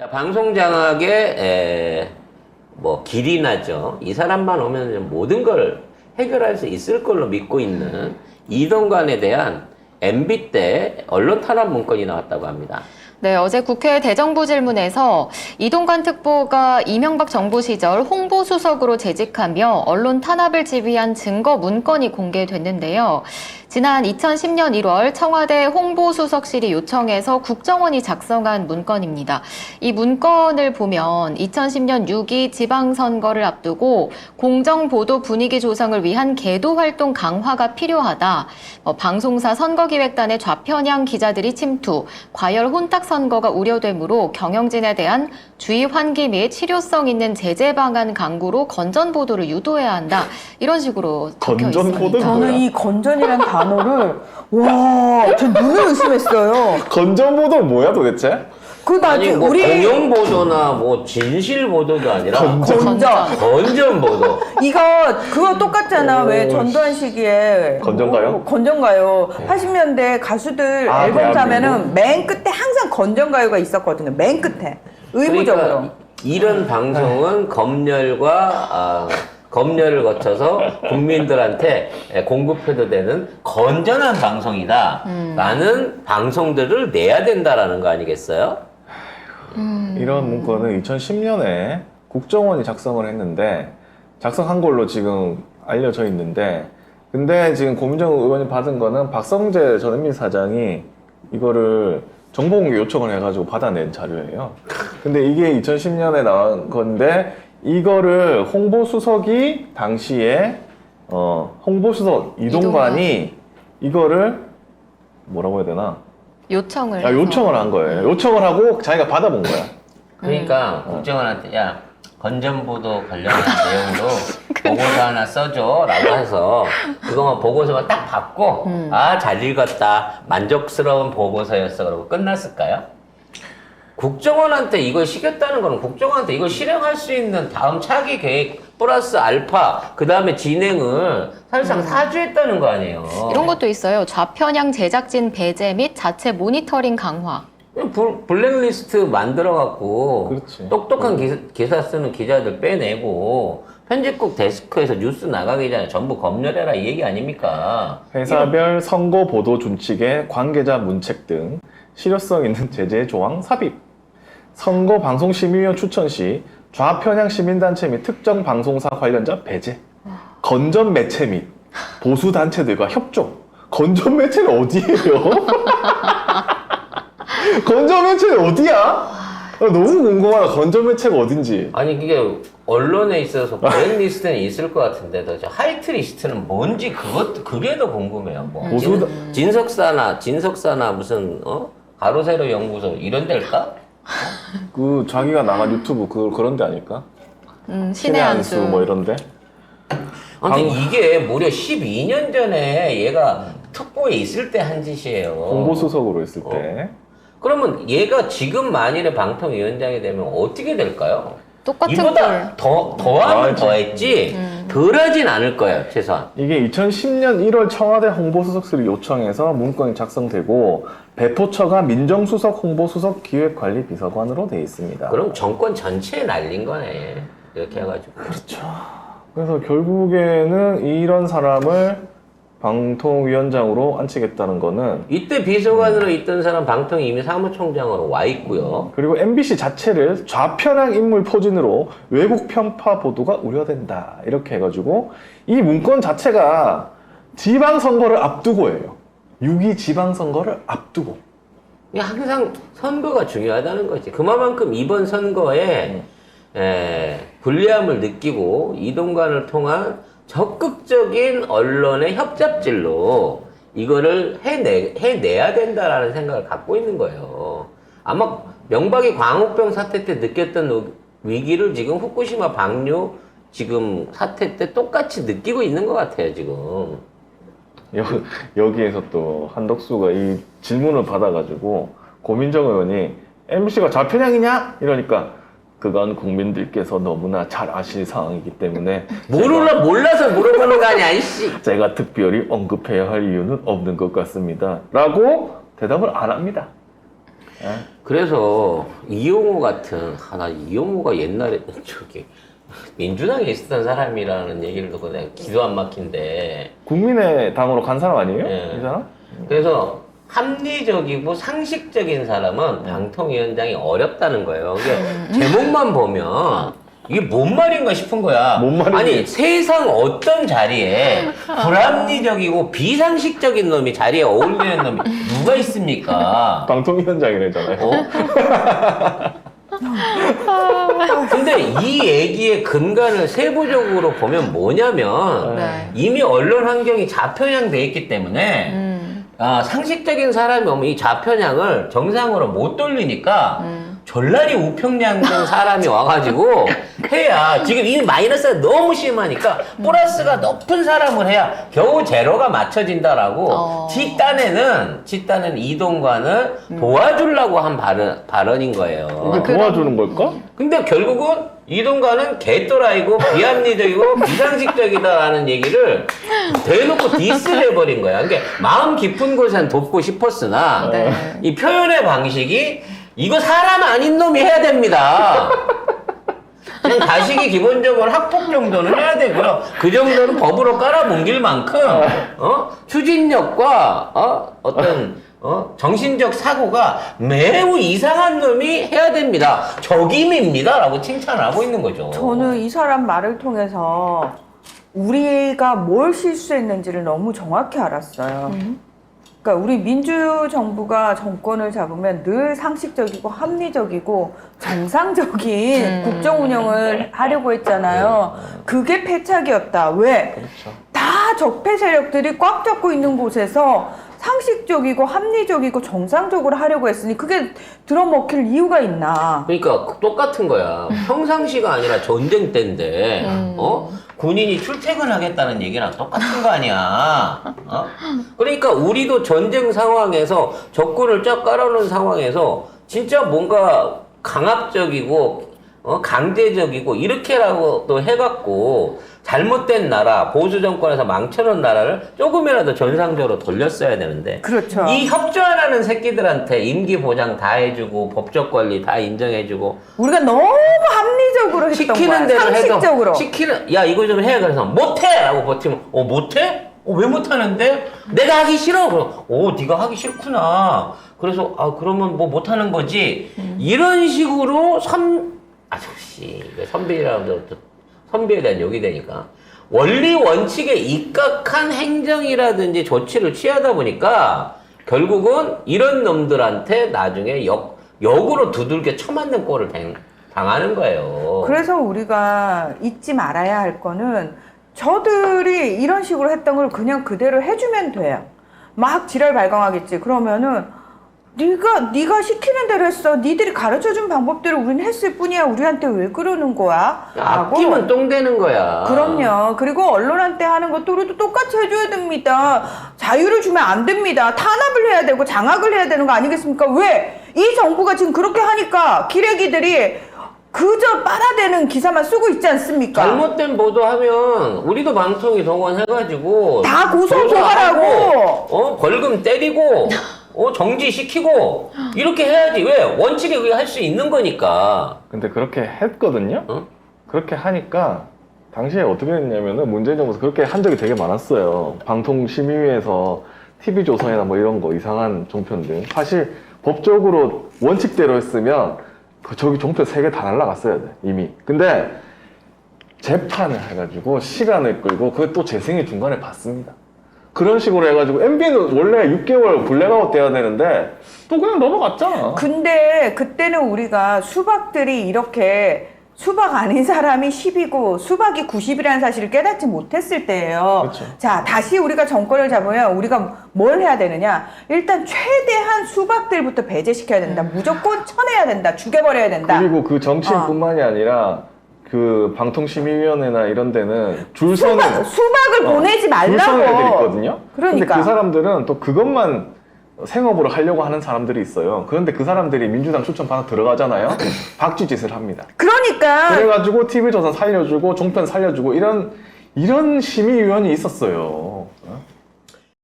자, 방송 장악의 에, 뭐 길이 나죠. 이 사람만 오면 모든 걸 해결할 수 있을 걸로 믿고 있는 이동관에 대한 MB 때 언론 탄압 문건이 나왔다고 합니다. 네, 어제 국회 대정부 질문에서 이동관 특보가 이명박 정부 시절 홍보수석으로 재직하며 언론 탄압을 지휘한 증거 문건이 공개됐는데요. 지난 2010년 1월 청와대 홍보수석실이 요청해서 국정원이 작성한 문건입니다. 이 문건을 보면 2010년 6.2 지방선거를 앞두고 공정보도 분위기 조성을 위한 계도 활동 강화가 필요하다. 어, 방송사 선거기획단의 좌편향 기자들이 침투, 과열 혼탁 선거가 우려되므로 경영진에 대한 주의 환기 및 실효성 있는 제재 방안 강구로 건전 보도를 유도해야 한다. 이런 식으로 적혀 건전 있습니다. 보도는 저는? 이 건전이란 단어를 와, 저 눈을 의심했어요. 건전보도 뭐야 도대체? 그 아니 나중에 뭐 우리 공영 보도나 뭐 진실 보도도 아니라 건전. 건전. 건전 보도. 이거 그거 똑같잖아. 오, 왜 전두환 시기에 건전가요? 뭐, 건전가요. 80년대 가수들 아, 앨범 사면은? 맨 끝에 항상 건전가요가 있었거든요. 맨 끝에 의무적으로. 그러니까 이런 방송은 검열과 아, 검열을 거쳐서 국민들한테 공급해도 되는 건전한 방송이다라는 방송들을 내야 된다라는 거 아니겠어요? 이런 문건은 2010년에 국정원이 작성을 했는데 작성한 걸로 지금 알려져 있는데 근데 지금 고민정 의원이 받은 거는 박성재 전 MB 사장이 이거를 정보공개 요청을 해가지고 받아낸 자료예요. 근데 이게 2010년에 나온 건데 이거를 홍보수석이 당시에 어, 홍보수석 이동관이 이거를 뭐라고 해야 되나? 요청을. 아, 해서. 요청을 한 거예요. 요청을 하고 자기가 받아본 거야. 그러니까 국정원한테 야 건전보도 관련한 내용으로 보고서 하나 써줘라고 해서 그거만 보고서만 딱 받고 아 잘 읽었다 만족스러운 보고서였어 그러고 끝났을까요? 국정원한테 이걸 시켰다는 거는 국정원한테 이걸 실행할 수 있는 다음 차기 계획 플러스 알파 그 다음에 진행을 사실상 사주했다는 거 아니에요. 이런 것도 있어요. 좌편향 제작진 배제 및 자체 모니터링 강화. 불- 블랙리스트 만들어갖고 그렇지. 똑똑한 기사, 기사 쓰는 기자들 빼내고 편집국 데스크에서 뉴스 나가기 전에 전부 검열해라 이 얘기 아닙니까? 회사별 선거 보도 준칙의 관계자 문책 등 실효성 있는 제재 조항 삽입. 선거 방송 심의위원 추천 시 좌편향 시민단체 및 특정 방송사 관련자 배제. 건전 매체 및 보수 단체들과 협조. 건전 매체는 어디예요? 건전 매체는 어디야? 아, 너무 궁금하다. 건전 매체가 어딘지. 아니 그게 언론에 있어서 블랙리스트는 있을 것 같은데 저 하이트 리스트는 뭔지 그것 그게 더 궁금해요. 뭐 보수- 진, 진석사나 진석사나 무슨 어 가로세로 연구소 이런 데일까? 그 자기가 나간 유튜브 그 그런 데 아닐까? 음, 신의 한수. 뭐 이런데. 아무튼 방- 이게 무려 12년 전에 얘가 특보에 있을 때 한 짓이에요. 홍보수석으로 있을 때. 그러면 얘가 지금 만일에 방통위원장이 되면 어떻게 될까요? 똑같은 이보다 걸. 더, 더하면 맞지. 더했지 음. 덜하진 않을 거예요 최소한. 이게 2010년 1월 청와대 홍보수석실을 요청해서 문건이 작성되고 배포처가 민정수석 홍보수석 기획관리비서관으로 돼 있습니다. 그럼 정권 전체에 날린 거네 이렇게 해가지고. 그래서 결국에는 이런 사람을 방통위원장으로 앉히겠다는 거는 이때 비서관으로 있던 사람 방통위 이미 사무총장으로 와 있고요. 그리고 MBC 자체를 좌편향 인물 포진으로 외국 편파 보도가 우려된다. 이렇게 해가지고 이 문건 자체가 지방선거를 앞두고예요. 6.2 지방선거를 앞두고. 이게 항상 선거가 중요하다는 거지. 그만큼 이번 선거에 에, 불리함을 느끼고 이동관을 통한 적극적인 언론의 협잡질로 이거를 해내, 해내야 된다라는 생각을 갖고 있는 거예요. 아마 명박이 광우병 사태 때 느꼈던 위- 위기를 지금 후쿠시마 방류 지금 사태 때 똑같이 느끼고 있는 것 같아요, 지금. 여, 여기에서 또 한덕수가 이 질문을 받아가지고 고민정 의원이 MBC가 좌편향이냐? 이러니까 그건 국민들께서 너무나 잘 아실 상황이기 때문에 모르라, 몰라서 물어보는 거 아니야, 이씨. 제가, 특별히 언급해야 할 이유는 없는 것 같습니다. 라고 대답을 안 합니다. 예? 그래서 이용호 같은 아, 나 이용호가 옛날에 저기 민주당에 있었던 사람이라는 얘기를 듣고 내가 기도 안 막힌데 국민의 당으로 간 사람 아니에요? 예. 이 사람? 그래서 합리적이고 상식적인 사람은 방통위원장이 어렵다는 거예요. 이게 제목만 보면 이게 뭔 말인가 싶은 거야. 뭔 말이지? 아니 세상 어떤 자리에 불합리적이고 비상식적인 놈이 자리에 어울리는 놈이 누가 있습니까? 방통위원장이래잖아요. 어? 근데 이 얘기의 근간을 세부적으로 보면 뭐냐면 네. 이미 언론 환경이 좌편향돼 있기 때문에 음, 아, 상식적인 사람이 오면 이 좌편향을 정상으로 못 돌리니까 음. 전날이 우평양 된 사람이 와가지고 해야 지금 이 마이너스가 너무 심하니까 플러스가 높은 사람을 해야 겨우 제로가 맞춰진다라고 어. 지 딴에는 이동관을 도와주려고 한 발언, 발언인 거예요. 이게 도와주는 걸까? 근데 결국은 이동관은 개또라이고 비합리적이고 비상식적이다라는 얘기를 대놓고 디스를 해버린 거야. 그러니까 마음 깊은 곳엔 돕고 싶었으나 네. 이 표현의 방식이 이거 사람 아닌 놈이 해야 됩니다. 그냥 가식이 기본적으로 학폭 정도는 해야 되고요. 그 정도는 법으로 깔아뭉길 만큼 어? 추진력과 어? 어떤 어? 정신적 사고가 매우 이상한 놈이 해야 됩니다. 적임입니다 라고 칭찬을 하고 있는 거죠. 저는 이 사람 말을 통해서 우리가 뭘 실수했는지를 너무 정확히 알았어요. 그러니까 우리 민주정부가 정권을 잡으면 늘 상식적이고 합리적이고 정상적인 음. 국정 운영을 하려고 했잖아요. 그게 패착이었다. 왜? 그렇죠. 다 적폐 세력들이 꽉 잡고 있는 곳에서 상식적이고 합리적이고 정상적으로 하려고 했으니 그게 들어먹힐 이유가 있나? 그러니까 똑같은 거야. 평상시가 아니라 전쟁 때인데, 음. 어? 군인이 출퇴근하겠다는 얘기랑 똑같은 거 아니야. 어? 그러니까 우리도 전쟁 상황에서 적군을 쫙 깔아놓은 상황에서 진짜 뭔가 강압적이고 어? 강제적이고 이렇게라고 또 해갖고 잘못된 나라 보수 정권에서 망쳐놓은 나라를 조금이라도 전상적으로 돌렸어야 되는데 그렇죠. 이 협조하라는 새끼들한테 임기 보장 다 해주고 법적 권리 다 인정해주고 우리가 너무 합리적으로 했던 시키는 거야. 대로 상식적으로. 해도 시키는 야 이거 좀 해 그래서 못해라고 버티면 어 못해? 어 왜 못하는데? 내가 하기 싫어. 그럼 어 네가 하기 싫구나. 그래서 아 그러면 뭐 못하는 거지. 이런 식으로 선 아저씨 선비라고 또 선비에 대한 욕이 되니까 원리 원칙에 입각한 행정이라든지 조치를 취하다 보니까 결국은 이런 놈들한테 나중에 역 역으로 두들겨 쳐맞는 꼴을 당, 당하는 거예요. 그래서 우리가 잊지 말아야 할 거는 저들이 이런 식으로 했던 걸 그냥 그대로 해주면 돼요. 막 지랄 발광하겠지. 그러면은 네가 네가 시키는 대로 했어. 니들이 가르쳐 준 방법대로 우리는 했을 뿐이야. 우리한테 왜 그러는 거야? 라고. 아끼면 똥 되는 거야. 그럼요. 그리고 언론한테 하는 것도 우리도 똑같이 해줘야 됩니다. 자유를 주면 안 됩니다. 탄압을 해야 되고 장악을 해야 되는 거 아니겠습니까? 왜? 이 정부가 지금 그렇게 하니까 기레기들이 그저 빨아대는 기사만 쓰고 있지 않습니까? 잘못된 보도하면 우리도 방송이 동원해가지고 다 고소 고발하고. 어 벌금 때리고 어 정지시키고 이렇게 해야지 왜 원칙에 의해 할 수 있는 거니까. 근데 그렇게 했거든요? 어? 그렇게 하니까 당시에 어떻게 됐냐면은 문재인 정부에서 그렇게 한 적이 되게 많았어요. 방통심의위에서 TV조선이나 뭐 이런 거 이상한 종편들. 사실 법적으로 원칙대로 했으면 그 저기 종편 세 개 다 날라갔어야 돼, 이미. 근데 재판을 해가지고 시간을 끌고 그게 또 재생이 중간에 받습니다. 그런 식으로 해가지고 MB는 원래 6개월 블랙아웃 돼야 되는데 또 그냥 넘어갔잖아. 근데 그때는 우리가 수박들이 이렇게 수박 아닌 사람이 10이고 수박이 90이라는 사실을 깨닫지 못했을 때예요. 그렇죠. 자, 다시 우리가 정권을 잡으면 우리가 뭘 해야 되느냐? 일단 최대한 수박들부터 배제시켜야 된다. 무조건 쳐내야 된다. 죽여버려야 된다. 그리고 그 정치인뿐만이 아니라 그 방통심의위원회나 이런 데는 줄 서는 수박, 수박을 어, 보내지 줄 서는 애들이 말라고. 있거든요. 근데 그러니까. 그 사람들은 또 그것만 생업으로 하려고 하는 사람들이 있어요. 그런데 그 사람들이 민주당 추천 받아 들어가잖아요. 박쥐짓을 합니다. 그러니까 그래가지고 TV조선 살려주고 종편 살려주고 이런 이런 심의위원이 있었어요.